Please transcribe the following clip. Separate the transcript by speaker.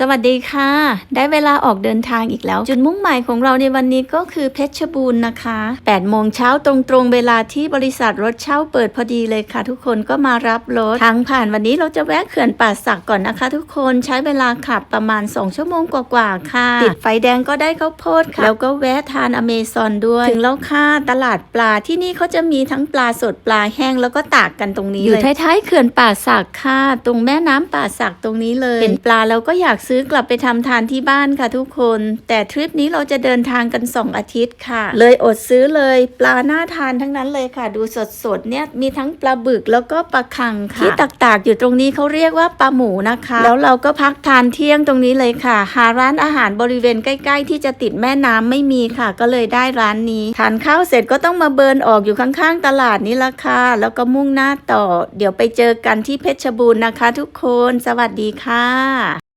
Speaker 1: สวัสดีค่ะ ได้เวลาออกเดินทางอีกแล้ว จุดมุ่งหมายของเราในวันนี้ก็คือเพชรบูรณ์นะคะ8โมงเช้าตรงๆ เวลาที่บริษัทรถเช่าเปิดพอดีเลยค่ะ ทุกคนก็มารับรถทางผ่านวันนี้เราจะแวะเขื่อนป่าสักก่อนนะคะ ทุกคนใช้เวลาขับประมาณ 2 ชั่วโมงกว่าๆค่ะติดไฟแดงก็ได้ข้าวโพดค่ะ แล้วก็แวะทานอเมซอนด้วย ถึงแล้วค่ะตลาดปลาที่นี่เขาจะมีทั้งปลาสดปลาแห้งแล้วก็ตากกันตรงนี้อยู่ท้ายๆเขื่อนป่าสักค่ะ ตรงแม่น้ำป่าสักตรงนี้เลยเห็นปลาแล้วก็อยากซื้อกลับไปทำทานที่บ้านค่ะทุกคน แต่ทริปนี้เราจะเดินทางกัน 2 อาทิตย์ค่ะ เลยอดซื้อเลยปลาหน่าทานทั้งนั้นเลยค่ะ ดูสดๆเนี่ยมีทั้งปลาบึกแล้วก็ปลาคังค่ะที่ตากๆอยู่ตรงนี้เขาเรียกว่าปลาหมูนะคะ แล้วเราก็พักทานเที่ยงตรงนี้เลยค่ะ หาร้านอาหารบริเวณใกล้ ๆ ที่จะติดแม่น้ำไม่มีค่ะ ก็เลยได้ร้านนี้ทานข้าวเสร็จก็ต้องมาเบิร์นออกอยู่ข้างๆ ตลาดนี้ละค่ะแล้วก็มุ่งหน้าต่อ เดี๋ยวไปเจอกันที่เพชรบูรณ์นะคะ ทุกคน สวัสดีค่ะ